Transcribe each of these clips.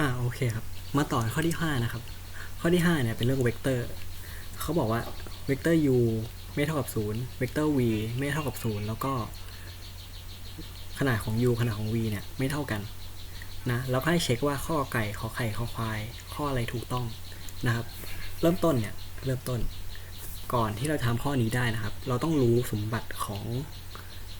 อ่าโอเคครับ มาต่อข้อที่ห้านะครับ ข้อที่ห้าเนี่ยเป็นเรื่องเวกเตอร์ เขาบอกว่าเวกเตอร์ u ไม่เท่ากับศูนย์เวกเตอร์ v ไม่เท่ากับศูนย์แล้วก็ ขนาดของ u ขนาดของ v เนี่ยไม่เท่ากันนะแล้วให้เช็คว่าข้อไก่ขอไข่ขอควาย ข้ออะไรถูกต้องนะครับ เริ่มต้นเนี่ยเริ่มต้น ก่อนที่เราจะทำข้อนี้ได้นะครับ เราต้องรู้สมบัติของ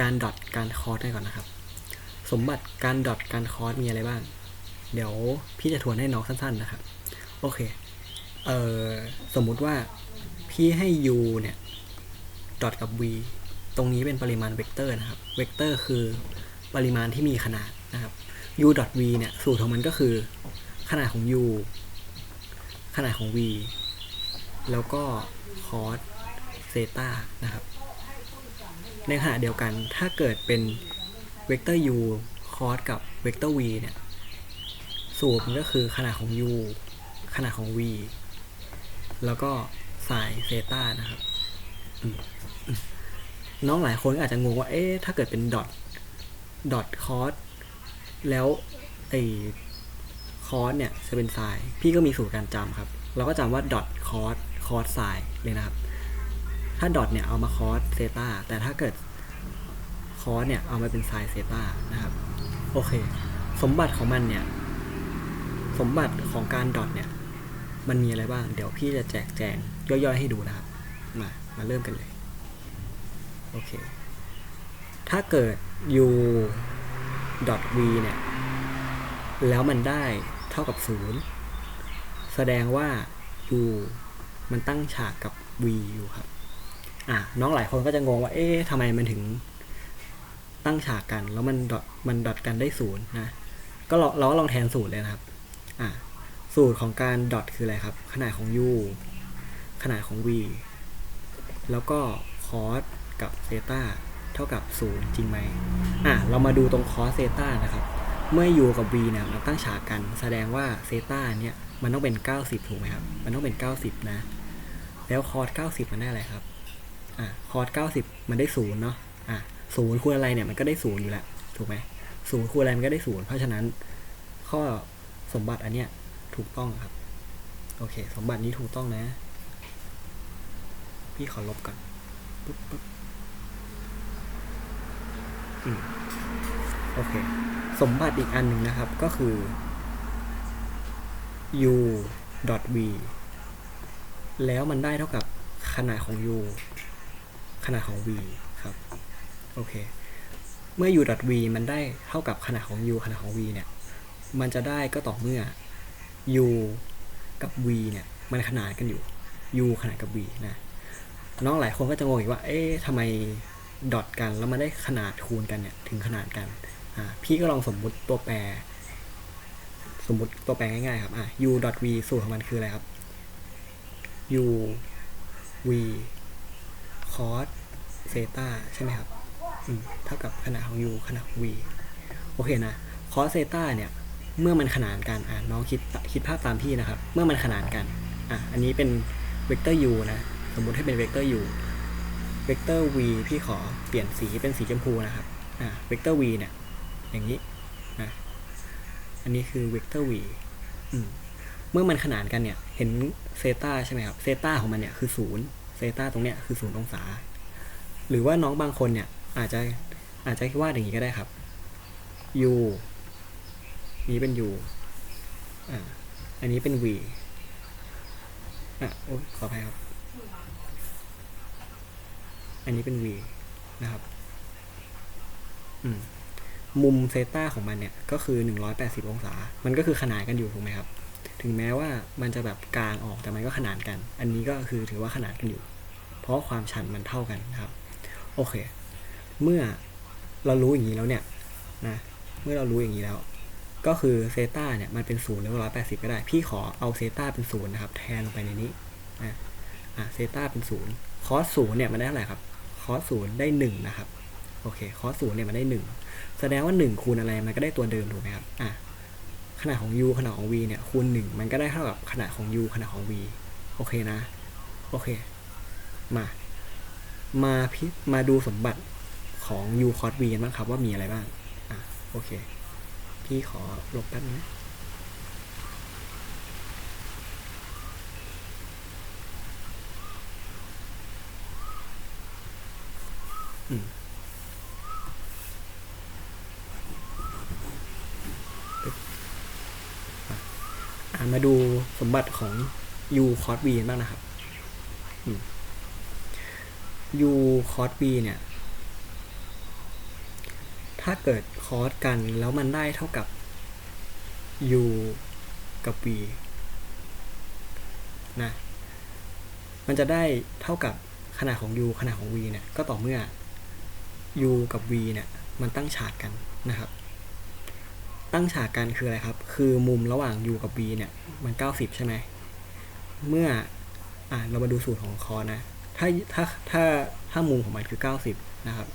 การดอทการคอร์สกันก่อนนะครับ สมบัติการดอทการคอร์สมีอะไรบ้าง เดี๋ยวพี่จะทวนให้น้องสั้น ๆ นะครับ โอเค เอ่อ สมมุติว่าพี่ให้ u เนี่ย ดอทกับ v ตรงนี้เป็นปริมาณเวกเตอร์นะครับ เวกเตอร์คือปริมาณที่มีขนาดนะครับ u ดอท v เนี่ย สูตรของมันก็คือ ขนาดของ u ขนาดของ v แล้วก็คอสเซตานะครับ ในขณะเดียวกันถ้าเกิดเป็นเวกเตอร์ u คอสกับเวกเตอร์ v เนี่ย สูตรมันก็คือขนาดของ u ขนาดของ v แล้วก็สายเซตานะครับ น้องหลายคนอาจจะงงว่า เอ๊ะ ถ้าเกิดเป็นดอท ดอทคอสแล้วไอ้คอสเนี่ยจะเป็นไซน์พี่ก็มีสูตรการจำครับ เราก็จำว่าดอทคอสคอสไซน์เลยนะครับ ถ้าดอทเนี่ยเอามาคอสเซตาแต่ถ้าเกิดคอสเนี่ยเอามาเป็นไซน์เซตานะครับ โอเค สมบัติของมันเนี่ย สมบัติของการดอทเนี่ย มันมีอะไรบ้าง เดี๋ยวพี่จะแจกแจงย่อยๆให้ดูนะครับ มา มาเริ่มกันเลย โอเค ถ้าเกิด u dot v เนี่ย แล้วมันได้เท่ากับ 0 แสดงว่า u มันตั้งฉากกับ v อยู่ครับ อะ น้องหลายคนก็จะงงว่า เอ๊ะทำไมมันถึงตั้งฉากกัน แล้วมันดอทมันดอทกันได้ศูนย์นะ ก็เราเราลองแทนสูตรเลยนะครับ อะสูตรของการดอทคืออะไรครับ ขนาดของ u ขนาดของ v แล้วก็คอสกับเซตาเท่ากับ 0 จริงไหมอะเรามาดูตรงคอสเซตานะครับ เมื่อ u กับ v เนี่ยมันตั้งฉากกัน แสดงว่าเซตาเนี่ยมันต้องเป็น 90 ถูกไหมครับ มันต้องเป็น 90 นะ แล้วคอส90 มันได้อะไรครับ อะคอส90 มันได้ 0 เนาะอะ0คูณอะไรเนี่ยมันก็ได้ 0 อยู่แล้ว ถูกไหม0คูณอะไรมันก็ได้ 0 เพราะฉะนั้นข้อ สมบัติอันเนี้ยถูกต้องครับ โอเค สมบัตินี้ถูกต้องนะ พี่ขอลบก่อนปึ๊บปึ๊บอืมโอเค สมบัติอีกอันหนึ่งนะครับก็คือ u v แล้วมันได้เท่ากับขนาดของ u ขนาดของ v ครับ โอเค เมื่อ u v มันได้เท่ากับขนาดของ u ขนาดของ v เนี่ย มันจะได้ก็ต่อเมื่อ u กับ v เนี่ย มันขนานกันอยู่ u ขนานกับ v นะน้องหลายคนก็จะงงอีกว่า เอ๊ะทำไมดอทกันแล้วมันได้ขนาดคูณกันเนี่ยถึงขนาดกันอ่าพี่ก็ลองสมมุติตัวแปร สมมุติตัวแปรง่ายๆครับอะ u dot v สูตรของมันคืออะไรครับ u v cos เซตาใช่ไหมครับอืมเท่ากับขนาดของ u ขนาดของ v โอเคนะ cos เซตาเนี่ย เมื่อมันขนานกันอะน้องคิดคิดภาพตามพี่นะครับ เมื่อมันขนานกันอะอันนี้เป็นเวกเตอร์ u นะ สมมุติให้เป็นเวกเตอร์ u เวกเตอร์ v พี่ขอเปลี่ยนสีเป็นสีชมพูนะครับอะเวกเตอร์ v เนี่ยอย่างนี้นะอันนี้คือเวกเตอร์ v อืมเมื่อมันขนานกันเนี่ย เห็นเซตาใช่ไหมครับเซตาของมันเนี่ยคือศูนย์เซตาตรงเนี้ยคือศูนย์องศา หรือว่าน้องบางคนเนี่ยอาจจะอาจจะวาดอย่างนี้ก็ได้ครับ u นี้เป็น u อ่าอันนี้เป็น v อะโอ้ยขออภัยครับ อันนี้เป็น v นะครับ อืมมุมเซต้าของมันเนี่ยก็คือ 180 องศา มันก็คือขนานกันอยู่ถูกไหมครับ ถึงแม้ว่ามันจะแบบกลางออกแต่มันก็ขนานกัน อันนี้ก็คือถือว่าขนานกันอยู่ เพราะความชันมันเท่ากันนะครับ โอเค เมื่อเรารู้อย่างนี้แล้วเนี่ยนะ เมื่อเรารู้อย่างนี้แล้ว ก็คือเซตาเนี่ยมันเป็นศูนย์หรือร้อยแปดสิบก็ได้ พี่ขอเอาเซตาเป็นศูนย์นะครับแทนลงไปในนี้นะอะเซตาเป็นศูนย์คอสศูนย์เนี่ยมันได้อะไหร่ครับคอสศูนย์ได้หนึ่งนะครับโอเคคอสศูนย์เนี่ยมันได้หนึ่งแสดงว่าหนึ่งคูณอะไรมันก็ได้ตัวเดิมถูกไหมครับอะขนาดของ u ขนาดของ v เนี่ยคูณหนึ่งมันก็ได้เท่ากับขนาดของ u ขนาดของ v โอเคนะโอเคมามาพิมาดูสมบัติของ u cos v กันบ้างครับว่ามีอะไรบ้างอะโอเค พี่ขอลบแป๊บนะอืมมาดูสมบัติของ u cos b บ้างนะครับ u cos b เนี่ย ถ้าเกิดคอสกันแล้วมันได้เท่ากับ u กับ v นะ มันจะได้เท่ากับขนาดของ u ขนาดของ v เนี่ย ก็ต่อเมื่อ u กับ v เนี่ย มันตั้งฉากกันนะครับ ตั้งฉากกันคืออะไรครับ คือมุมระหว่าง u กับ v เนี่ย มัน 90 ใช่ไหม เมื่อ อ่าเรามาดูสูตรของคอสนะ ถ้า ถ้า ถ้า ถ้ามุมของมันคือ 90 นะครับ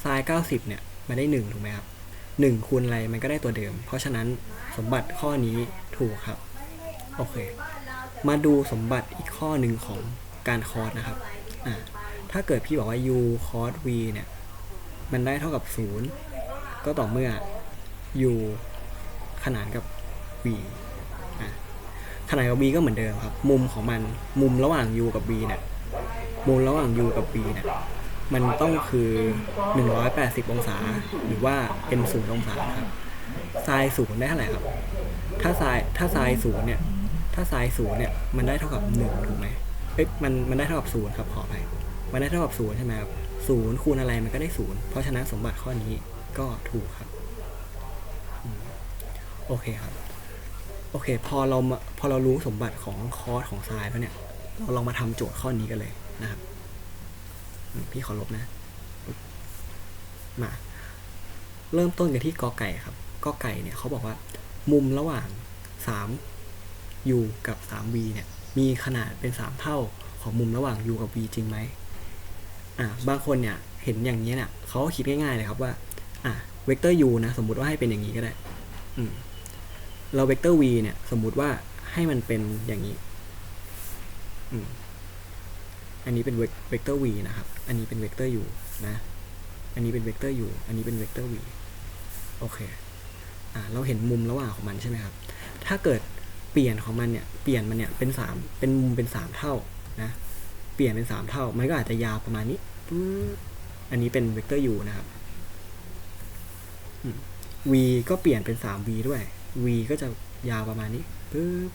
ไซน์90 เนี่ย มันได้1ถูกไหมครับ1คูณอะไรมันก็ได้ตัวเดิม เพราะฉะนั้นสมบัติข้อนี้ถูกครับ โอเค มาดูสมบัติอีกข้อหนึ่งของการคอสนะครับอ่าถ้าเกิดพี่บอกว่า u cos v เนี่ย มันได้เท่ากับ 0 ก็ต่อเมื่อ u ขนานกับ v ขนานกับ v ก็เหมือนเดิมครับ มุมของมัน มุมระหว่าง u กับ v เนี่ย มุมระหว่าง u กับ v เนี่ย มันต้องคือ 180 องศา หรือว่าเป็นศูนย์องศาครับไซน์ศูนย์ได้เท่าไหร่ครับ ถ้าไซน์ถ้าไซน์ศูนย์เนี่ย ถ้าไซน์ศูนย์เนี่ยมันได้เท่ากับหนึ่งถูกไหมเอ๊ะมันมันได้เท่ากับศูนย์ครับขออภัยมันได้เท่ากับศูนย์ใช่ไหมครับศูนย์คูณอะไรมันก็ได้ศูนย์เพราะฉะนั้นสมบัติข้อนี้ก็ถูกครับโอเคครับ โอเค พอเราพอเรารู้สมบัติของคอร์สของไซน์แล้วเนี่ย เราลองมาทำโจทย์ข้อนี้กันเลยนะครับ พี่ขอลบนะ มา เริ่มต้นกันที่กอไก่ครับกอไก่เนี่ยเขาบอกว่า มุมระหว่าง 3 u กับ 3v เนี่ย มีขนาดเป็น 3 เท่าของมุมระหว่าง u กับ v จริงไหมอ่าบางคนเนี่ยเห็นอย่างนี้เนี่ยเขาคิดง่ายๆเลยครับว่า อ่าเวกเตอร์ u นะ สมมุติว่าให้เป็นอย่างนี้ก็ได้ อืมเราเวกเตอร์ v เนี่ย สมมุติว่าให้มันเป็นอย่างนี้ อืม อันนี้เป็นเวกเตอร์ v นะครับ อันนี้เป็นเวกเตอร์ u นะ อันนี้เป็นเวกเตอร์ u อันนี้เป็นเวกเตอร์ v โอเค อ่า เราเห็นมุมระหว่างของมันใช่ไหมครับ ถ้าเกิดเปลี่ยนของมันเนี่ย เปลี่ยนมันเนี่ยเป็นสามเป็นมุมเป็นสามเท่านะ เปลี่ยนเป็นสามเท่า มันก็อาจจะยาวประมาณนี้ปึ๊บอันนี้เป็นเวกเตอร์ u นะครับ v ก็เปลี่ยนเป็นสาม v ด้วย v ก็จะยาวประมาณนี้ปึ๊บ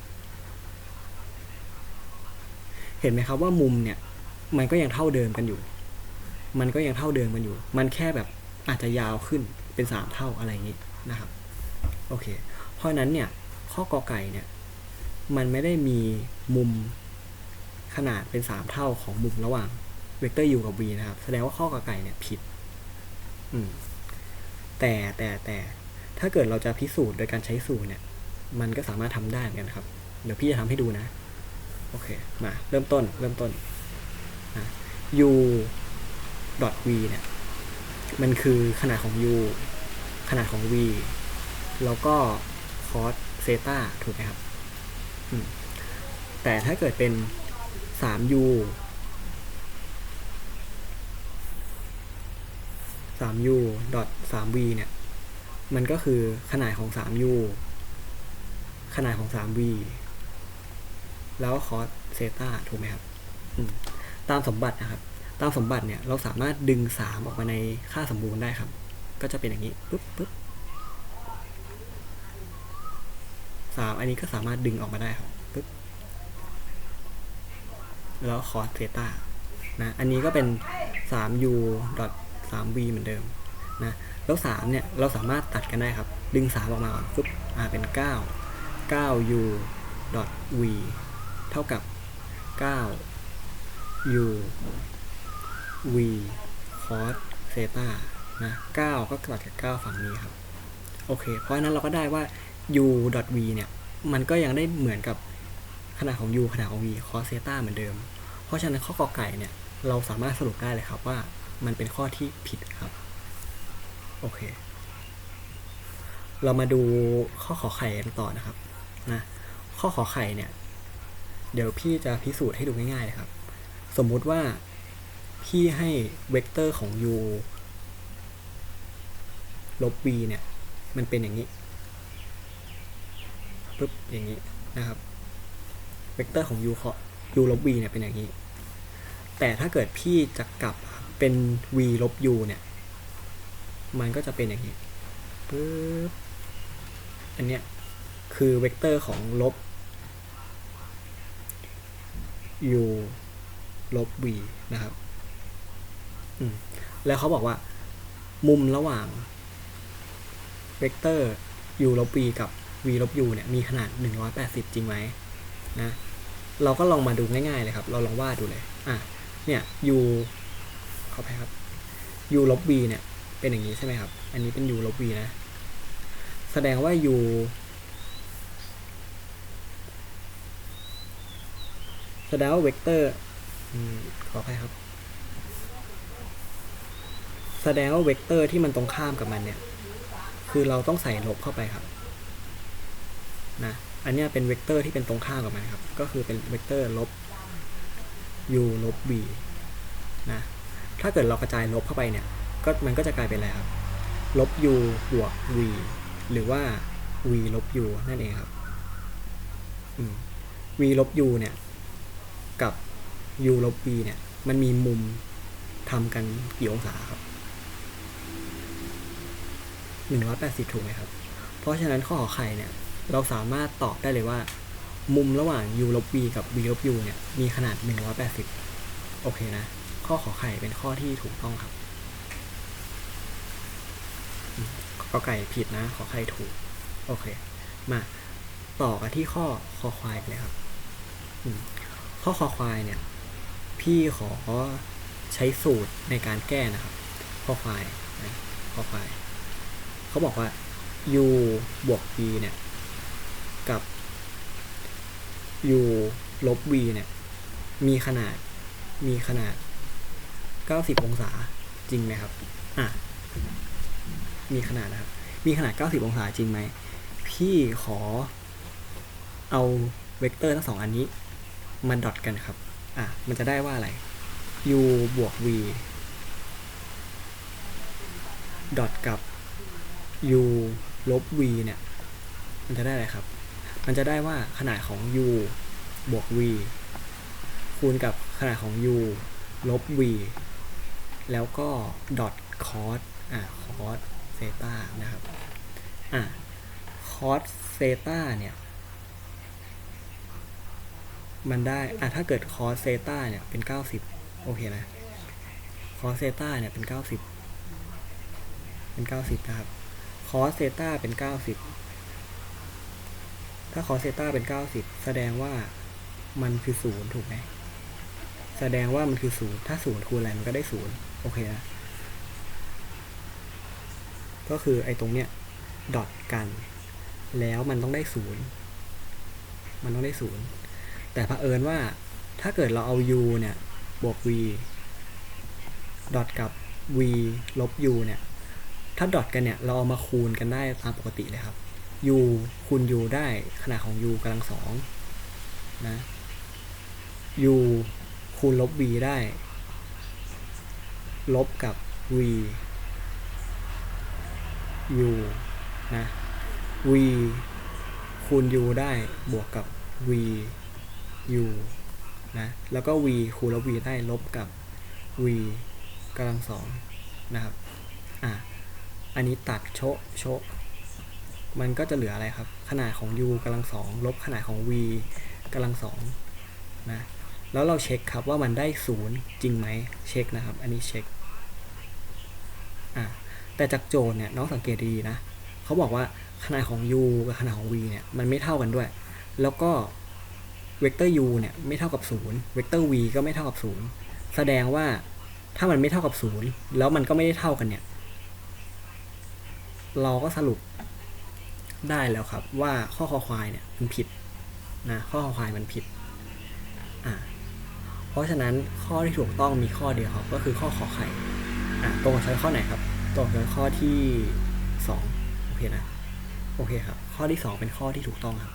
เห็นไหมครับว่ามุมเนี่ย มันก็ยังเท่าเดิมกันอยู่ มันก็ยังเท่าเดิมกันอยู่ มันแค่แบบอาจจะยาวขึ้นเป็นสามเท่าอะไรอย่างนี้นะครับ โอเค เพราะนั้นเนี่ย ข้อกอไก่เนี่ย มันไม่ได้มีมุมขนาดเป็นสามเท่าของมุมระหว่างเวกเตอร์ u กับ v นะครับ แสดงว่าข้อกอไก่เนี่ยผิด อืม แต่แต่แต่ถ้าเกิดเราจะพิสูจน์โดยการใช้สูตรเนี่ย มันก็สามารถทำได้เหมือนกันครับ เดี๋ยวพี่จะทำให้ดูนะ โอเค มา เริ่มต้น เริ่มต้น u dot v เนี่ย มันคือขนาดของ u ขนาดของ v แล้วก็ cos เซตาถูกไหมครับ แต่ถ้าเกิดเป็น 3u 3u dot 3v เนี่ย มันก็คือขนาดของ 3u ขนาดของ 3v แล้ว cos เซตาถูกไหมครับ อืม ตามสมบัตินะครับ ตามสมบัติเนี่ยเราสามารถดึง 3 ออกมาในค่าสมบูรณ์ได้ครับ ก็จะเป็นอย่างนี้ปุ๊บปุ๊บสามอันนี้ก็สามารถดึงออกมาได้ครับปุ๊บแล้ว cos เซตานะอันนี้ก็เป็น 3u 3v เหมือนเดิมนะแล้ว3เนี่ยเราสามารถตัดกันได้ครับ ดึง 3 ออกมาก่อนปุ๊บอ่าเป็น 9 9u v เท่ากับ u v cos เซตานะ9ก็ตัดกับ 9 ฝั่งนี้ครับ โอเค เพราะฉะนั้นเราก็ได้ว่า u dot v เนี่ย มันก็ยังได้เหมือนกับขนาดของ u ขนาดของ v cos เซตาเหมือนเดิม เพราะฉะนั้นข้อกอไก่เนี่ย เราสามารถสรุปได้เลยครับว่ามันเป็นข้อที่ผิดครับ โอเค เรามาดูข้อขอไข่กันต่อนะครับนะข้อขอไข่เนี่ย เดี๋ยวพี่จะพิสูจน์ให้ดูง่ายๆเลยครับ สมมุติว่าพี่ให้เวกเตอร์ของ u ลบ v เนี่ย มันเป็นอย่างนี้ปุ๊บอย่างนี้นะครับ เวกเตอร์ของ u ขอ u ลบ v เนี่ยเป็นอย่างนี้ แต่ถ้าเกิดพี่จะกลับครับเป็น v ลบ u เนี่ย มันก็จะเป็นอย่างนี้ปึ๊บอันเนี้ยคือเวกเตอร์ของลบ u ลบ v นะครับแล้วเขาบอกว่า มุมระหว่างเวกเตอร์ u ลบ v กับ v ลบ u เนี่ยมีขนาด 180 จริงไหมนะเราก็ลองมาดูง่ายๆเลยครับ เราลองวาดดูเลยอะเนี่ย u ขอไปครับ u ลบ v เนี่ย เป็นอย่างนี้ใช่ไหมครับ อันนี้เป็น u ลบ v นะ แสดงว่า u แสดงว่าเวกเตอร์ ขออภัยครับ แสดงว่าเวกเตอร์ที่มันตรงข้ามกับมันเนี่ย คือเราต้องใส่ลบเข้าไปครับ นะ อันนี้เป็นเวกเตอร์ที่เป็นตรงข้ามกับมันครับ ก็คือเป็นเวกเตอร์ลบ u ลบ v นะ ถ้าเกิดเรากระจายลบเข้าไปเนี่ย ก็มันก็จะกลายเป็นอะไรครับ ลบ u บวก v หรือว่า v ลบ u นั่นเองครับ v ลบ u เนี่ย กับ u ลบ v เนี่ย มันมีมุมทำกันกี่องศาครับ180ถูกไหมครับ เพราะฉะนั้นข้อขอไข่เนี่ย เราสามารถตอบได้เลยว่า มุมระหว่าง u ลบ v กับ v ลบ u เนี่ย มีขนาด180โอเคนะ ข้อขอไข่เป็นข้อที่ถูกต้องครับอืมกอไก่ผิดนะ ขอไข่ถูก โอเค มาต่อกันที่ข้อคอควายเลยครับ ข้อคอควายเนี่ย พี่ขอใช้สูตรในการแก้นะครับข้อควายนะข้อควายเขาบอกว่า u บวก v เนี่ยกับ u ลบ v เนี่ยมีขนาดมีขนาด 90 องศาจริงไหมครับอะมีขนาดนะครับ มีขนาด 90 องศาจริงไหม พี่ขอเอาเวกเตอร์ทั้งสองอันนี้มาดอทกันครับ อะมันจะได้ว่าอะไร u บวก v ดอทกับ u ลบ v เนี่ย มันจะได้อะไรครับ มันจะได้ว่าขนาดของ u บวก v คูณกับขนาดของ u ลบ v แล้วก็ดอทคอสอะคอสเซตานะครับ อะคอสเซตาเนี่ย มันได้อะถ้าเกิดคอสเซต้าเนี่ยเป็น90โอเคนะคอสเซต้าเนี่ยเป็น90เป็น90นะครับคอสเซต้าเป็น90ถ้าคอสเซต้าเป็น90แสดงว่ามันคือศูนย์ถูกไหมแสดงว่ามันคือศูนย์ถ้าศูนย์คูณอะไรมันก็ได้ศูนย์โอเคนะก็คือไอ้ตรงเนี้ยดอทกัน แล้วมันต้องได้ศูนย์มันต้องได้ศูนย์ แต่เผอิญว่าถ้าเกิดเราเอา u เนี่ยบวก v ดอทกับ v ลบ u เนี่ย ถ้าดอทกันเนี่ย เราเอามาคูณกันได้ตามปกติเลยครับ u คูณ u ได้ขนาดของ u กำลังสองนะ u คูณลบ v ได้ ลบกับ v u นะ v คูณ u ได้บวกกับ v u นะแล้วก็ v คูณลบ v ได้ลบกับ v กำลังสองนะครับอะอันนี้ตัดโชโชมันก็จะเหลืออะไรครับ ขนาดของ u กำลังสองลบขนาดของ v กำลังสองนะแล้วเราเช็คครับว่ามันได้ศูนย์จริงไหมเช็คนะครับ อันนี้เช็คอะแต่จากโจทย์เนี่ยน้องสังเกตดีนะเขาบอกว่าขนาดของ u กับขนาดของ v เนี่ยมันไม่เท่ากันด้วย แล้วก็ เวกเตอร์ u เนี่ยไม่เท่ากับ0เวกเตอร์ v ก็ไม่เท่ากับ 0 แสดงว่าถ้ามันไม่เท่ากับ 0 แล้วมันก็ไม่ได้เท่ากันเนี่ย เราก็สรุปได้แล้วครับว่าข้อคอควายเนี่ยมันผิดนะข้อคอควายมันผิดอ่าเพราะฉะนั้นข้อที่ถูกต้องมีข้อเดียวครับ ก็คือข้อขอไข่อ่าตรงกับช้ข้อไหนครับตรงกับข้อที่สองโอเคนะโอเคครับ ข้อที่สองเป็นข้อที่ถูกต้องครับ